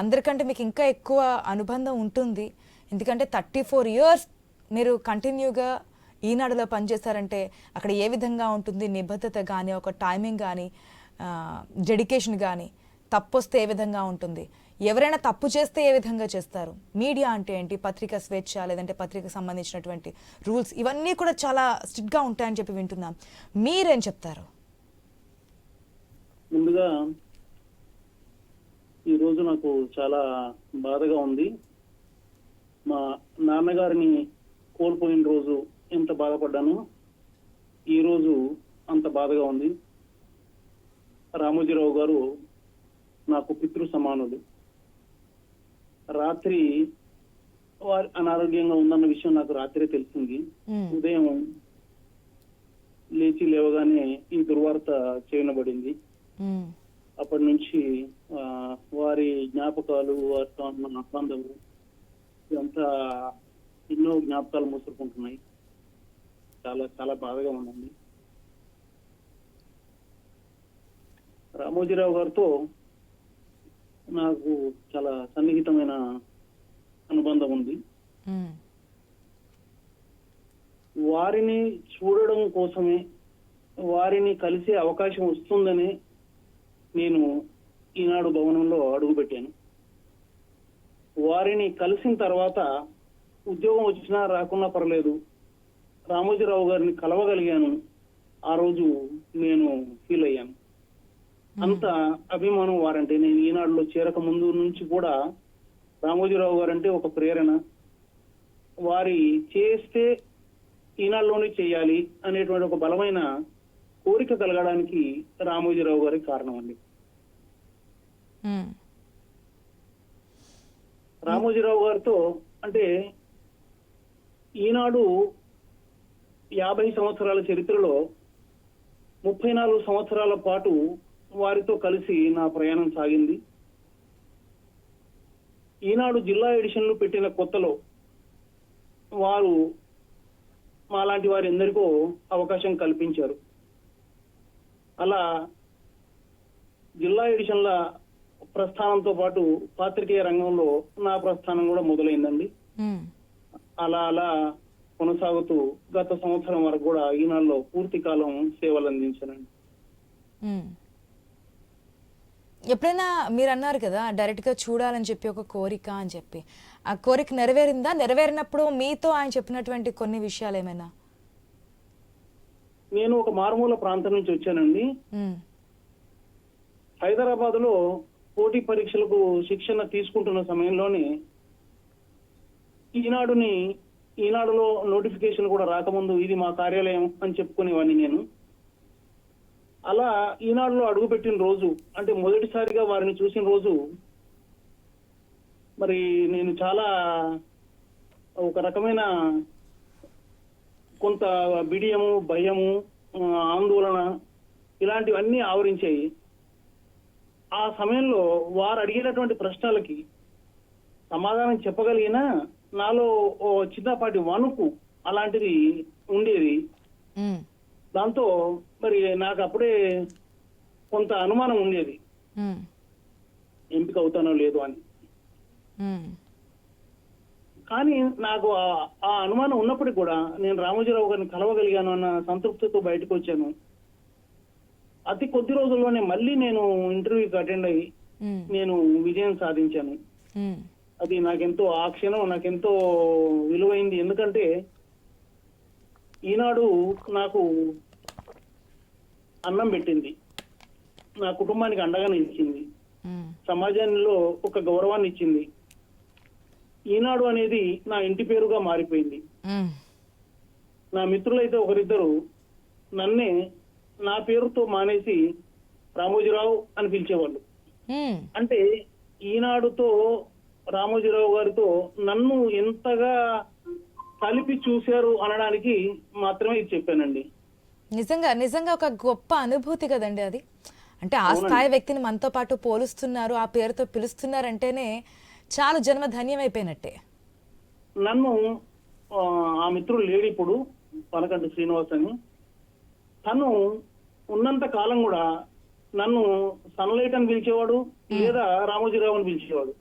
అందరికంటే మీకు ఇంకా ఎక్కువ అనుబంధం ఉంటుంది. ఎందుకంటే థర్టీ ఫోర్ ఇయర్స్ మీరు కంటిన్యూగా ఈనాడులో పనిచేస్తారంటే అక్కడ ఏ విధంగా ఉంటుంది నిబద్ధత కానీ ఒక టైమింగ్ కానీ డెడికేషన్ కానీ తప్పు వస్తే ఏ విధంగా ఉంటుంది? ఎవరైనా తప్పు చేస్తే ఏ విధంగా చేస్తారు? మీడియా అంటే ఏంటి? పత్రిక స్వేచ్ఛ లేదంటే పత్రికకు సంబంధించినటువంటి రూల్స్ ఇవన్నీ కూడా చాలా స్ట్రిక్ట్గా ఉంటాయని చెప్పి వింటున్నాం. మీరేం చెప్తారు? ముందుగా ఈ రోజు నాకు చాలా బాధగా ఉంది. మా నాన్నగారిని కోల్పోయిన రోజు ఎంత బాధపడ్డానో. ఈ రోజు అంత బాధగా ఉంది. రామోజీరావు గారు నాకు పితృ సమానుడు రాత్రి వారి అనారోగ్యంగా ఉందన్న విషయం నాకు రాత్రే తెలిసింది. ఉదయం లేచి లేవగానే ఈ దుర్వార్త చేయనబడింది. అప్పటి నుంచి వారి జ్ఞాపకాలు వారితో ఉన్న అనుబంధం ఇదంతా ఎన్నో జ్ఞాపకాలు మూసుకుంటున్నాయి. చాలా చాలా బాధగా ఉందండి. రామోజీరావు గారితో నాకు చాలా సన్నిహితమైన అనుబంధం ఉంది. వారిని చూడడం కోసమే వారిని కలిసే అవకాశం వస్తుందని నేను ఈనాడు భవనంలో అడుగుపెట్టాను. వారిని కలిసిన తర్వాత ఉద్యోగం వచ్చినా రాకున్నా పర్లేదు. రామోజీరావు గారిని కలవగలిగాను. ఆ రోజు నేను ఫీల్ అయ్యాను. అంత అభిమానం వారంటే నేను ఈనాడులో చేరక ముందు నుంచి కూడా రామోజీరావు గారంటే ఒక ప్రేరణ. వారి చేస్తే ఈనాడులోనే చేయాలి అనేటువంటి ఒక బలమైన కోరిక కలగడానికి రామోజీరావు గారి కారణం అండి. రామోజీరావు గారితో అంటే ఈనాడు యాభై సంవత్సరాల చరిత్రలో ముప్పై నాలుగు సంవత్సరాల పాటు వారితో కలిసి నా ప్రయాణం సాగింది. ఈనాడు జిల్లా ఎడిషన్లు పెట్టిన కొత్తలో వారు మాలాంటి వారి ఎందరికో అవకాశం కల్పించారు. అలా జిల్లా ఎడిషన్ల ప్రస్థానంతో పాటు పాత్రికేయ రంగంలో నా ప్రస్థానం కూడా మొదలైందండి. అలా అలా కొనసాగుతూ గత సంవత్సరం వరకు కూడా ఈనాడులో పూర్తి కాలం సేవలు అందించానండి. ఎప్పుడైనా మీరు అన్నారు కదా డైరెక్ట్గా చూడాలని చెప్పి ఒక కోరిక అని చెప్పి. ఆ కోరిక నెరవేరిందా? నెరవేరినప్పుడు మీతో ఆయన చెప్పినటువంటి కొన్ని విషయాలు ఏమైనా నేను ఒక మారుమూల ప్రాంతం నుంచి వచ్చానండి. హైదరాబాద్లో పోటీ పరీక్షలకు శిక్షణ తీసుకుంటున్న సమయంలోనే ఈనాడుని ఈనాడులో నోటిఫికేషన్ కూడా రాకముందు ఇది మా కార్యాలయం అని చెప్పుకునేవాడిని నేను అలా ఈనాడులో అడుగుపెట్టిన రోజు అంటే మొదటిసారిగా వారిని చూసిన రోజు మరి నేను చాలా ఒక రకమైన కొంత బిడియము భయము ఆందోళన ఇలాంటివన్నీ ఆవరించాయి ఆ సమయంలో వారు అడిగినటువంటి ప్రశ్నలకి సమాధానం చెప్పగలిగినా నాలో ఓ చిన్నపాటి వణుకు అలాంటిది ఉండేది. దాంతో మరి నాకు అప్పుడే కొంత అనుమానం ఉండేది. ఎంపిక అవుతానో లేదో అని. కానీ నాకు ఆ- అనుమానం ఉన్నప్పటికీ కూడా నేను రామోజీరావు గారిని కలవగలిగాను అన్న సంతృప్తితో బయటకు వచ్చాను అతి కొద్ది రోజుల్లోనే మళ్ళీ నేను ఇంటర్వ్యూకి అటెండ్ అయ్యి. నేను విజయం సాధించాను. అది నాకెంతో ఆ క్షణం నాకెంతో విలువైంది ఎందుకంటే ఈనాడు నాకు అన్నం పెట్టింది నా కుటుంబానికి అండగా నిలిచింది. సమాజంలో ఒక గౌరవాన్ని ఇచ్చింది ఈనాడు అనేది నా ఇంటి పేరుగా మారిపోయింది. నా మిత్రులైతే ఒకరిద్దరు నన్నే నా పేరుతో మానేసి రామోజీరావు అని పిలిచేవాళ్ళు. అంటే ఈనాడుతో రామోజీరావు గారితో నన్ను ఎంతగా కలిపి చూశారు అనడానికి మాత్రమే ఇది చెప్పానండి. నిజంగా నిజంగా ఒక గొప్ప అనుభూతి కదండి అది. అంటే ఆ స్థాయి వ్యక్తిని మనతో పాటు పోలుస్తున్నారు ఆ పేరుతో పిలుస్తున్నారంటేనే చాలా జన్మ ధన్యమైపోయినట్టే. నన్ను ఆ, మిత్రుడు లేడు ఇప్పుడు పలకంటి శ్రీనివాస్ అని. తను ఉన్నంత కాలం కూడా నన్ను సన్లైట్ అని పిలిచేవాడు లేదా రామోజీరావు అని పిలిచేవాడు.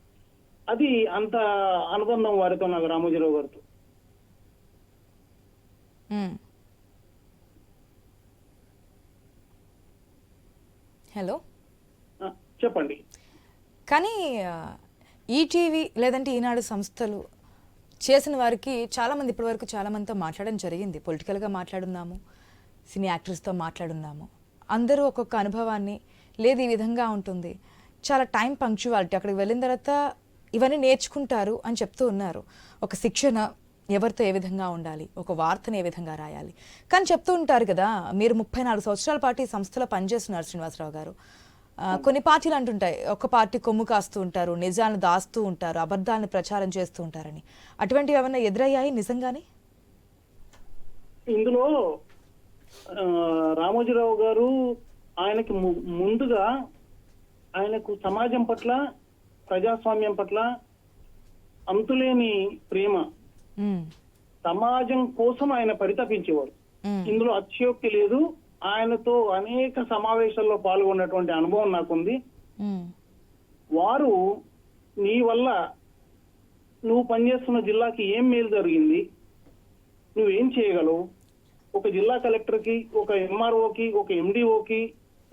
అది అంత అనుబంధం వారితో నాకు రామోజీరావు గారితో. హలో? చెప్పండి. కానీ ఈటీవీ లేదంటే ఈనాడు సంస్థలు చేసిన వారికి చాలామంది ఇప్పటివరకు చాలామందితో మాట్లాడడం జరిగింది. పొలిటికల్గా మాట్లాడున్నాము సినీ యాక్టర్స్తో మాట్లాడున్నాము అందరూ ఒక్కొక్క అనుభవాన్ని లేదు ఈ విధంగా ఉంటుంది. చాలా టైం పంక్చువాలిటీ అక్కడికి వెళ్ళిన తర్వాత ఇవన్నీ నేర్చుకుంటారు అని చెప్తూ ఉన్నారు. ఒక శిక్షణ ఎవరితో ఏ విధంగా ఉండాలి? ఒక వార్తను ఏ విధంగా రాయాలి? కానీ చెప్తూ ఉంటారు కదా మీరు ముప్పై నాలుగు సంవత్సరాల పాటు ఈ సంస్థలో పనిచేస్తున్నారు శ్రీనివాసరావు గారు. కొన్ని పార్టీలు అంటుంటాయి ఒక పార్టీ కొమ్ము కాస్తూ ఉంటారు నిజాలను దాస్తూ ఉంటారు అబద్ధాలను ప్రచారం చేస్తూ ఉంటారని. అటువంటివి ఏమైనా ఎదురయ్యాయి నిజంగానే? ఇందులో రామోజీరావు గారు ఆయనకి ముందుగా ఆయనకు సమాజం పట్ల ప్రజాస్వామ్యం పట్ల అంతులేని ప్రేమ. సమాజం కోసం ఆయన పరితపించేవాడు. ఇందులో అతిశయోక్తి లేదు ఆయనతో అనేక సమావేశాల్లో పాల్గొన్నటువంటి అనుభవం నాకుంది. వారు నీ వల్ల నువ్వు పనిచేస్తున్న జిల్లాకి ఏం మేలు జరిగింది? నువ్వేం చేయగలవు? ఒక జిల్లా కలెక్టర్కి ఒక ఎంఆర్ఓకి ఒక ఎండిఓకి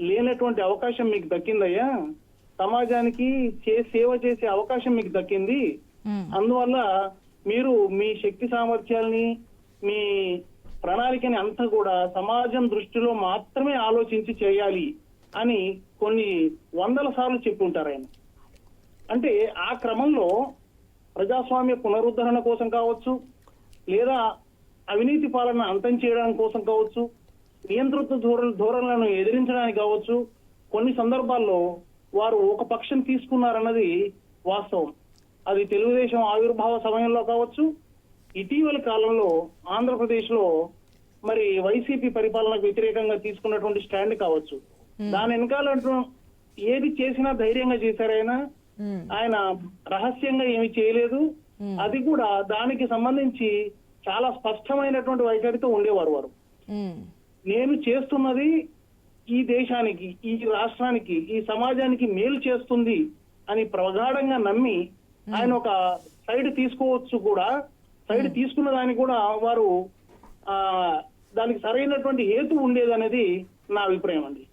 లేనటువంటి అవకాశం మీకు దక్కిందయ్యా. సమాజానికి చే సేవ చేసే అవకాశం మీకు దక్కింది. అందువల్ల మీరు మీ శక్తి సామర్థ్యాల్ని మీ ప్రణాళికని అంతా కూడా సమాజం దృష్టిలో మాత్రమే ఆలోచించి చేయాలి అని కొన్ని వందల సార్లు చెప్పి ఉంటారు ఆయన. అంటే ఆ క్రమంలో ప్రజాస్వామ్య పునరుద్ధరణ కోసం కావచ్చు లేదా అవినీతి పాలన అంతం చేయడం కోసం కావచ్చు నియంతృత్వ ధోరణ ధోరణులను ఎదిరించడానికి కావచ్చు కొన్ని సందర్భాల్లో వారు ఒక పక్షం తీసుకున్నారన్నది వాస్తవం. అది తెలుగుదేశం ఆవిర్భావ సమయంలో కావచ్చు ఇటీవలి కాలంలో ఆంధ్రప్రదేశ్లో మరి వైసీపీ పరిపాలనకు వ్యతిరేకంగా తీసుకున్నటువంటి స్టాండ్ కావచ్చు. దాని వెనకాల ఏది చేసినా ధైర్యంగా చేశారైనా ఆయన. రహస్యంగా ఏమి చేయలేదు. అది కూడా దానికి సంబంధించి చాలా స్పష్టమైనటువంటి వైఖరితో ఉండేవారు వారు. నేను చేస్తున్నది ఈ దేశానికి ఈ రాష్ట్రానికి ఈ సమాజానికి మేలు చేస్తుంది అని ప్రగాఢంగా నమ్మి ఆయన ఒక సైడ్ తీసుకోవచ్చు కూడా. సైడ్ తీసుకున్న దానికి కూడా వారు ఆ దానికి సరైనటువంటి హేతు ఉండేదనేది నా అభిప్రాయం అండి.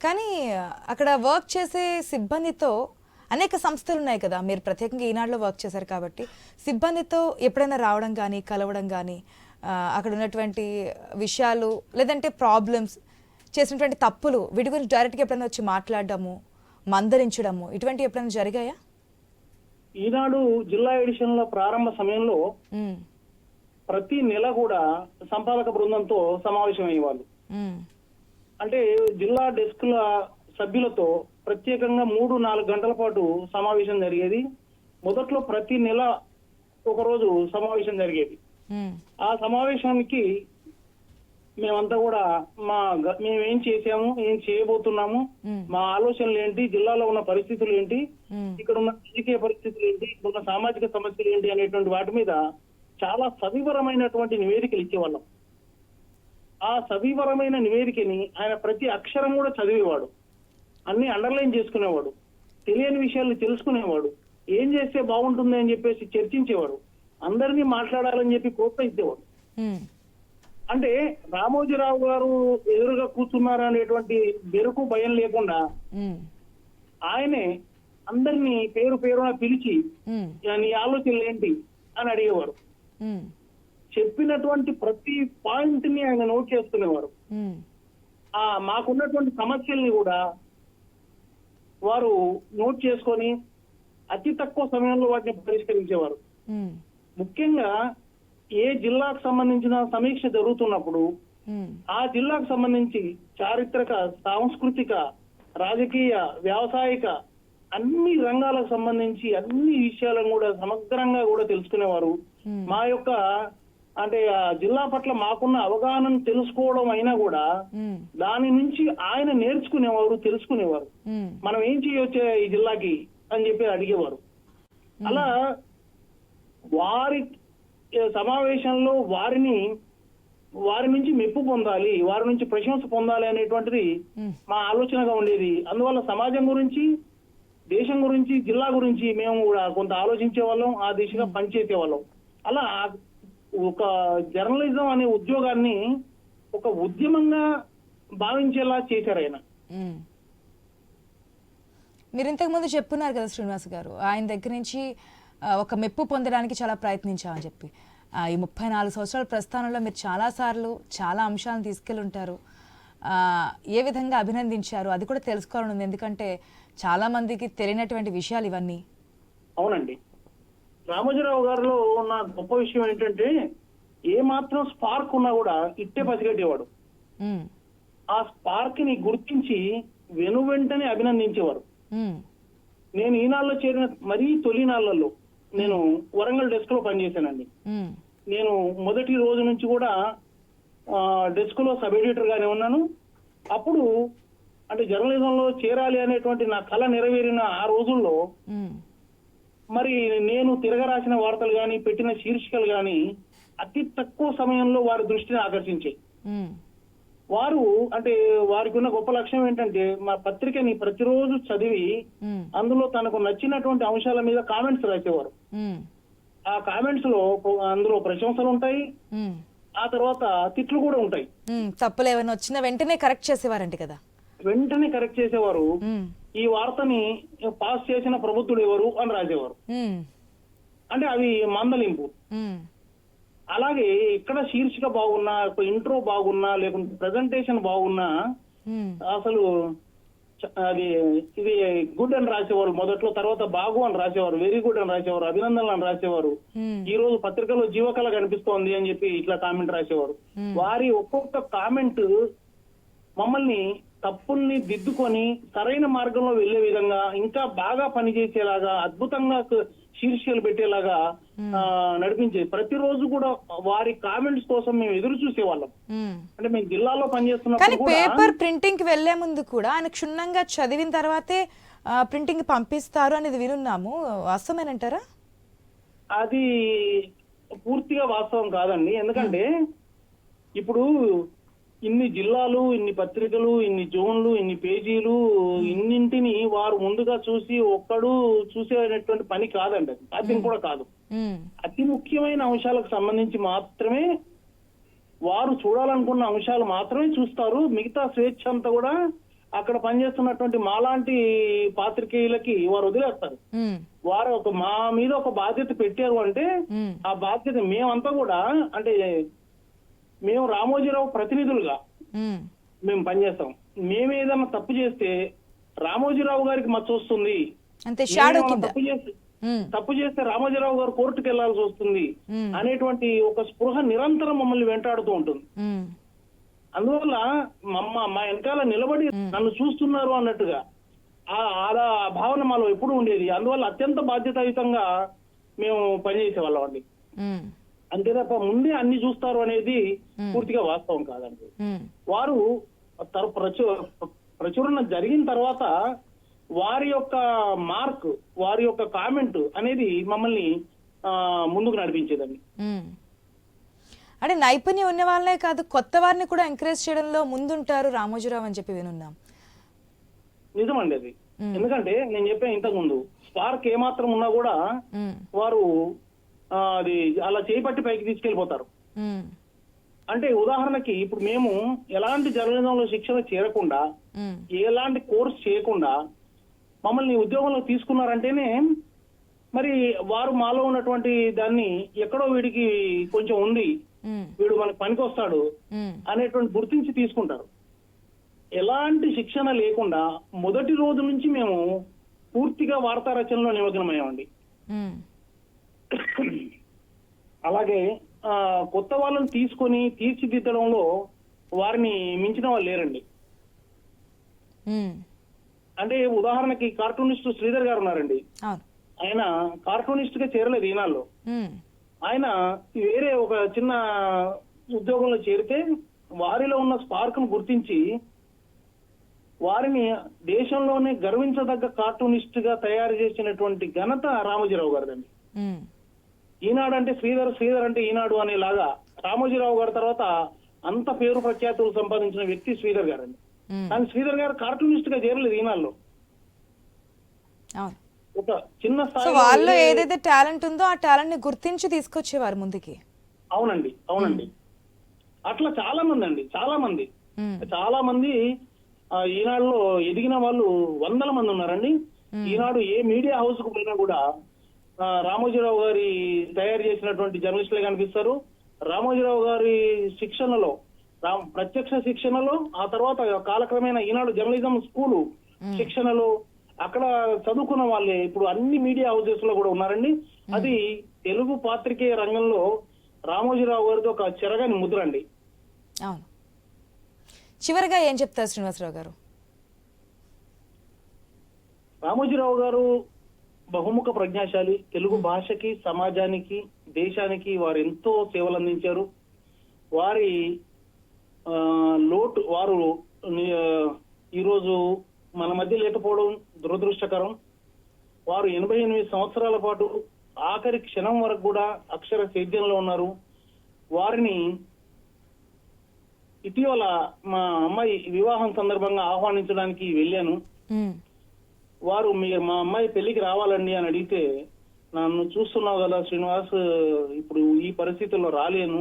కానీ అక్కడ వర్క్ చేసే సిబ్బందితో అనేక సంస్థలు ఉన్నాయి కదా. మీరు ప్రత్యేకంగా ఈనాడులో వర్క్ చేశారు కాబట్టి సిబ్బందితో ఎప్పుడైనా రావడం కానీ కలవడం కానీ అక్కడ ఉన్నటువంటి విషయాలు లేదంటే ప్రాబ్లమ్స్ చేసినటువంటి తప్పులు వీటి గురించి డైరెక్ట్గా ఎప్పుడైనా వచ్చి మాట్లాడడము మందలించడము ఇటువంటి ఎప్పుడైనా జరిగాయా? ఈనాడు జిల్లా ఎడిషన్లో ప్రారంభ సమయంలో ప్రతి నెల కూడా సంపాదక బృందంతో సమావేశం అయ్యేవాళ్ళు అంటే జిల్లా డెస్క్ల సభ్యులతో ప్రత్యేకంగా మూడు నాలుగు గంటల పాటు సమావేశం జరిగేది. మొదట్లో ప్రతి నెల ఒక రోజు సమావేశం జరిగేది. ఆ సమావేశానికి మేమంతా కూడా మా మేము ఏం చేసాము ఏం చేయబోతున్నాము మా ఆలోచనలు ఏంటి జిల్లాలో ఉన్న పరిస్థితులు ఏంటి ఇక్కడ ఉన్న రాజకీయ పరిస్థితులు ఏంటి ఇక్కడ ఉన్న సామాజిక సమస్యలు ఏంటి అనేటువంటి వాటి మీద చాలా సవివరమైనటువంటి నివేదికలు ఇచ్చేవాళ్ళం. ఆ సవివరమైన నివేదికని ఆయన ప్రతి అక్షరం కూడా చదివేవాడు. అన్ని అండర్లైన్ చేసుకునేవాడు. తెలియని విషయాలు తెలుసుకునేవాడు. ఏం చేస్తే బాగుంటుంది అని చెప్పేసి చర్చించేవాడు. అందరినీ మాట్లాడాలని చెప్పి ప్రోత్సహించేవాడు. అంటే రామోజీరావు గారు ఎదురుగా కూర్చున్నారు అనేటువంటి బెరుకు భయం లేకుండా ఆయనే అందరినీ పేరు పేరున పిలిచి నీ ఆలోచనలు ఏంటి? అని అడిగేవారు. చెప్పినటువంటి ప్రతి పాయింట్ని ఆయన నోట్ చేసుకునేవారు. ఆ మాకున్నటువంటి సమస్యల్ని కూడా వారు నోట్ చేసుకొని అతి తక్కువ సమయంలో వాటిని పరిష్కరించేవారు. ముఖ్యంగా ఏ జిల్లాకు సంబంధించిన సమీక్ష జరుగుతున్నప్పుడు ఆ జిల్లాకు సంబంధించి చారిత్రక సాంస్కృతిక రాజకీయ వ్యావసాయిక అన్ని రంగాలకు సంబంధించి అన్ని విషయాలను కూడా సమగ్రంగా కూడా తెలుసుకునేవారు. మా యొక్క అంటే ఆ జిల్లా పట్ల మాకున్న అవగాహనను తెలుసుకోవడం అయినా కూడా దాని నుంచి ఆయన నేర్చుకునేవారు తెలుసుకునేవారు. మనం ఏం చేయొచ్చే ఈ జిల్లాకి అని చెప్పి అడిగేవారు. అలా వారి సమావేశంలో వారిని వారి నుంచి మెప్పు పొందాలి వారి నుంచి ప్రశంస పొందాలి అనేటువంటిది. మా ఆలోచనగా ఉండేది అందువల్ల సమాజం గురించి దేశం గురించి జిల్లా గురించి మేము కూడా కొంత ఆలోచించే వాళ్ళం ఆ దిశగా పనిచేసే వాళ్ళం అలా ఒక జర్నలిజం అనే ఉద్యోగాన్ని ఒక ఉద్యమంగా భావించేలా చేశారు ఆయన. మీరు ఇంతకుముందు చెప్పున్నారు కదా శ్రీనివాస్ గారు ఆయన దగ్గర నుంచి ఒక మెప్పు పొందడానికి చాలా ప్రయత్నించామని చెప్పి. ఈ ముప్పై నాలుగు సంవత్సరాల ప్రస్థానంలో మీరు చాలాసార్లు చాలా అంశాలను తీసుకెళ్ళి ఉంటారు ఆ, ఏ విధంగా అభినందించారు? అది కూడా తెలుసుకోవాలని ఉంది. ఎందుకంటే చాలా మందికి తెలియనటువంటి విషయాలు ఇవన్నీ. అవునండి. రామోజీరావు గారిలో ఉన్న గొప్ప విషయం ఏంటంటే ఏ మాత్రం స్పార్క్ ఉన్నా కూడా ఇట్టే పసిగట్టేవాడు. ఆ స్పార్క్ని గుర్తించి వెను వెంటనే అభినందించేవారు. నేను ఈనాళ్ళలో చేరిన మరీ తొలి నాళ్ళలో నేను వరంగల్ డెస్క్లో పనిచేశానండి. నేను మొదటి రోజు నుంచి కూడా డెస్క్లో సబ్ ఎడిటర్ గానే ఉన్నాను అప్పుడు అంటే జర్నలిజంలో చేరాలి అనేటువంటి నా కళ నెరవేరిన ఆ రోజుల్లో. మరి నేను తిరగరాసిన వార్తలు కానీ పెట్టిన శీర్షికలు కానీ అతి తక్కువ సమయంలో వారి దృష్టిని ఆకర్షించాయి. వారు అంటే వారికి ఉన్న గొప్ప లక్ష్యం ఏంటంటే మా పత్రికని ప్రతిరోజు చదివి. అందులో తనకు నచ్చినటువంటి అంశాల మీద కామెంట్స్ రాసేవారు. ఆ కామెంట్స్లో అందులో ప్రశంసలు ఉంటాయి మ్మ్. ఆ తర్వాత తిట్లు కూడా ఉంటాయి మ్మ్. తప్పులు ఏమైనా వచ్చినా వెంటనే కరెక్ట్ చేసేవారంట కదా వెంటనే కరెక్ట్ చేసేవారు. ఈ వార్తని పాస్ చేసిన ప్రభుత్వుడు ఎవరు అని రాసేవారు. అంటే అవి మందలింపు. అలాగే ఎక్కడ శీర్షిక బాగున్నా ఇంట్రో బాగున్నా లేకుంటే ప్రెజెంటేషన్ బాగున్నా. అసలు అది ఇది గుడ్ అని రాసేవారు మొదట్లో తర్వాత బాగు అని రాసేవారు వెరీ గుడ్ అని రాసేవారు అభినందనలు అని రాసేవారు. ఈ రోజు పత్రికలో జీవకళ కనిపిస్తోంది అని చెప్పి ఇట్లా కామెంట్ రాసేవారు. వారి ఒక్కొక్క కామెంట్ మమ్మల్ని తప్పుల్ని దిద్దుకొని సరైన మార్గంలో వెళ్ళే విధంగా ఇంకా బాగా పనిచేసేలాగా అద్భుతంగా శీర్షికలు పెట్టేలాగా నడిపించేది ప్రతిరోజు కూడా వారి కామెంట్స్ కోసం మేము ఎదురు చూసేవాళ్ళం. అంటే మేము జిల్లాలో కూడా పేపర్ ప్రింటింగ్కి వెళ్ళే ముందు కూడా ఆయన క్షుణ్ణంగా చదివిన తర్వాతే ప్రింటింగ్ పంపిస్తారు అనేది వినున్నాము. వాస్తవమేనంటారా అది పూర్తిగా వాస్తవం కాదండి. ఎందుకంటే ఇప్పుడు ఇన్ని జిల్లాలు ఇన్ని పత్రికలు ఇన్ని జోన్లు ఇన్ని పేజీలు ఇన్నింటిని వారు ముందుగా చూసి ఒక్కడు చూసేటటువంటి పని కాదండి అది సాధ్యం కూడా కాదు. అతి ముఖ్యమైన అంశాలకు సంబంధించి మాత్రమే వారు చూడాలనుకున్న అంశాలు మాత్రమే చూస్తారు మిగతా స్వేచ్ఛ అంతా కూడా అక్కడ పనిచేస్తున్నటువంటి మాలాంటి పాత్రికేయులకి వారు వదిలేస్తారు. వారు ఒక మా మీద ఒక బాధ్యత పెట్టారు అంటే. ఆ బాధ్యత మేమంతా కూడా అంటే మేము రామోజీరావు ప్రతినిధులుగా మ్మ్. పనిచేస్తాం మేము ఏదైనా తప్పు చేస్తే రామోజీరావు గారికి మచ్చ వస్తుంది తప్పు చేస్తే. తప్పు చేస్తే రామోజీరావు గారు కోర్టుకు వెళ్ళాల్సి వస్తుంది. అనేటువంటి ఒక స్పృహ నిరంతరం మమ్మల్ని వెంటాడుతూ ఉంటుంది. అందువల్ల మమ్మ మా వెనకాల నిలబడి నన్ను చూస్తున్నారు అన్నట్టుగా ఆ ఆ భావన మాలో ఎప్పుడు ఉండేది అందువల్ల అత్యంత బాధ్యతాయుతంగా మేము పనిచేసేవాళ్ళం అండి. అంతే తప్ప ముందే అన్ని చూస్తారు అనేది పూర్తిగా వాస్తవం కాదండి. వారు ప్రచురణ జరిగిన తర్వాత వారి యొక్క మార్క్ వారి యొక్క కామెంట్ అనేది మమ్మల్ని ముందుకు నడిపించేదండి. అంటే నైపుణ్యం ఉన్న వాళ్ళే కాదు కొత్త వారిని కూడా ఎంకరేజ్ చేయడంలో ముందుంటారు రామోజీరావు అని చెప్పి వినున్నాం నిజమండి అది ఎందుకంటే నేను చెప్పాను ఇంతకు ముందు స్పార్క్ ఏమాత్రం ఉన్నా కూడా. వారు అది అలా చేపట్టి పైకి తీసుకెళ్ళిపోతారు. అంటే ఉదాహరణకి ఇప్పుడు మేము ఎలాంటి జర్నలిజంలో శిక్షణ చేరకుండా. ఎలాంటి కోర్స్ చేయకుండా మమ్మల్ని ఉద్యోగంలో తీసుకున్నారంటేనే మరి వారు మాలో ఉన్నటువంటి దాన్ని ఎక్కడో వీడికి కొంచెం ఉంది. వీడు మనకు పనికొస్తాడు. అనేటువంటి గుర్తించి తీసుకుంటారు ఎలాంటి శిక్షణ లేకుండా మొదటి రోజు నుంచి మేము పూర్తిగా వార్తా రచనలో నిమగ్నమయ్యామండి. అలాగే కొత్త వాళ్ళని తీసుకొని తీర్చిదిద్దడంలో వారిని మించిన వాళ్ళు లేరండి. అంటే ఉదాహరణకి కార్టూనిస్ట్ శ్రీధర్ గారు ఉన్నారండి ఆయన కార్టూనిస్ట్గా చేరలేదు మ్మ్. ఆయన వేరే ఒక చిన్న ఉద్యోగంలో చేరితే వారిలో ఉన్న స్పార్క్ను గుర్తించి వారిని దేశంలోనే గర్వించదగ్గ కార్టూనిస్ట్గా తయారు చేసినటువంటి ఘనత రామోజీరావు గారిదండి. ఈనాడు అంటే శ్రీధర్ శ్రీధర్ అంటే ఈనాడు అనేలాగా రామోజీరావు గారి తర్వాత అంత పేరు ప్రఖ్యాతులు సంపాదించిన వ్యక్తి శ్రీధర్ గారండి. మ్మ్. కానీ శ్రీధర్ గారు కార్టూనిస్ట్గా చేరలేదు ఈనాడులో. ఒక చిన్న స్థాయి వాళ్ళు ఏదైతే టాలెంట్ ఉందో ఆ టాలెంట్ని గుర్తించి తీసుకొచ్చేవారు ముందుకి. అవునండి అవునండి. అట్లా చాలా మంది అండి చాలా మంది. చాలా మంది ఈనాడులో ఎదిగిన వాళ్ళు వందల మంది ఉన్నారండి. ఈనాడు ఏ మీడియా హౌస్కు పోయినా కూడా రామోజీరావు గారి తయారు చేసినటువంటి జర్నలిస్టులే కనిపిస్తారు. రామోజీరావు గారి శిక్షణలో ప్రత్యక్ష శిక్షణలో ఆ తర్వాత కాలక్రమేణా ఈనాడు జర్నలిజం స్కూలు శిక్షణలో అక్కడ చదువుకున్న వాళ్ళే. ఇప్పుడు అన్ని మీడియా హౌసెస్లో కూడా ఉన్నారండి. అది తెలుగు పాత్రికేయ రంగంలో రామోజీరావు గారిది ఒక చెరగని ముద్ర అండి అవును. చివరిగా ఏం చెప్తారు శ్రీనివాసరావు గారు? రామోజీరావు గారు బహుముఖ ప్రజ్ఞాశాలి తెలుగు భాషకి సమాజానికి దేశానికి వారు ఎంతో సేవలు అందించారు. వారి లోటు వారు ఈరోజు మన మధ్య లేకపోవడం దురదృష్టకరం. వారు ఎనభై ఎనిమిది సంవత్సరాల పాటు ఆఖరి క్షణం వరకు కూడా అక్షర సేద్యంలో ఉన్నారు. వారిని ఇటీవల మా అమ్మాయి వివాహం సందర్భంగా ఆహ్వానించడానికి వెళ్ళాను. వారు మీ మా అమ్మాయి పెళ్ళికి రావాలండి అని అడిగితే నన్ను చూస్తున్నావు కదా శ్రీనివాస్ ఇప్పుడు ఈ పరిస్థితుల్లో రాలేను.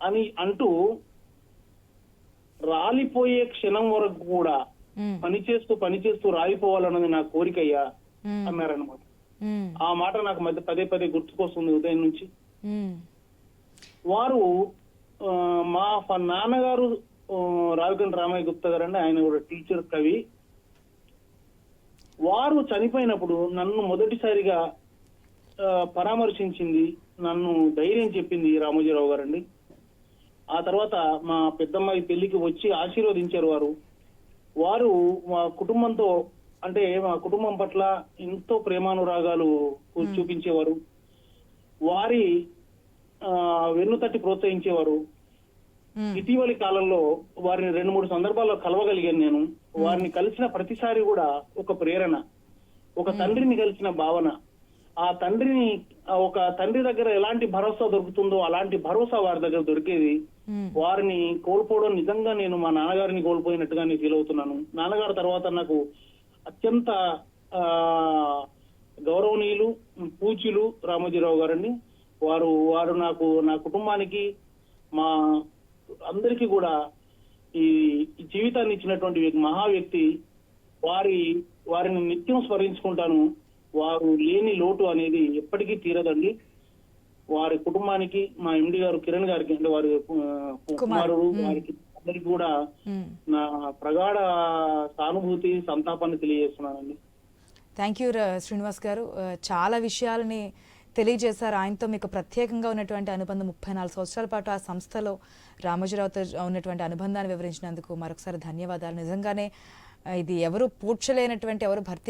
అని అంటూ రాలిపోయే క్షణం వరకు కూడా మ్మ్. పని చేస్తూ పని చేస్తూ రాలిపోవాలన్నది నా కోరికయ్యా. అన్నారనమాట. ఆ మాట నాకు మధ్య పదే పదే గుర్తుకొస్తుంది ఉదయం నుంచి. వారు మా నాన్నగారు ఆ, రావికంఠ రామయ్య గుప్తా గారు అండి ఆయన కూడా టీచర్ కవి వారు చనిపోయినప్పుడు నన్ను మొదటిసారిగా పరామర్శించింది నన్ను ధైర్యం చెప్పింది రామోజీరావు గారండి. ఆ తర్వాత మా పెద్దమ్మాయి పెళ్ళికి వచ్చి ఆశీర్వదించారు వారు. వారు మా కుటుంబంతో అంటే మా కుటుంబం పట్ల ఎంతో ప్రేమానురాగాలు చూపించేవారు. వారి ఆ, వెన్నుతట్టి ప్రోత్సహించేవారు. ఇటీవలి కాలంలో వారిని రెండు మూడు సందర్భాల్లో కలవగలిగాను నేను. వారిని కలిసిన ప్రతిసారి కూడా ఒక ప్రేరణ ఒక తండ్రిని కలిసిన భావన. ఆ తండ్రిని ఒక తండ్రి దగ్గర ఎలాంటి భరోసా దొరుకుతుందో అలాంటి భరోసా వారి దగ్గర దొరికేది. వారిని కోల్పోవడం నిజంగా నేను మా నాన్నగారిని కోల్పోయినట్టుగా నేను ఫీల్ అవుతున్నాను. నాన్నగారు తర్వాత నాకు అత్యంత ఆ గౌరవనీయులు పూజ్యులు రామోజీరావు గారండి. వారు వారు నాకు నా కుటుంబానికి మా అందరికీ కూడా ఈ జీవితాన్ని ఇచ్చినటువంటి మహా వ్యక్తి వారి వారిని నిత్యం స్మరించుకుంటాను. వారు లేని లోటు అనేది ఎప్పటికీ తీరదండి. వారి కుటుంబానికి మా ఎండి గారు కిరణ్ గారికి అంటే వారి కుమారుడు. వారికి అందరికి కూడా. నా ప్రగాఢ సానుభూతి సంతాపాన్ని తెలియజేస్తున్నానండి. థ్యాంక్ యూ శ్రీనివాస్ గారు. చాలా విషయాలని తెలియజేశారు. ఆయనతో మీకు ప్రత్యేకంగా ఉన్నటువంటి అనుబంధం ముప్పై నాలుగు సంవత్సరాల పాటు ఆ సంస్థలో రామోజీరావుతో ఉన్నటువంటి అనుబంధాన్ని వివరించినందుకు మరొకసారి ధన్యవాదాలు. నిజంగానే ఇది ఎవరు పూడ్చలేనటువంటి ఎవరు భర్తీ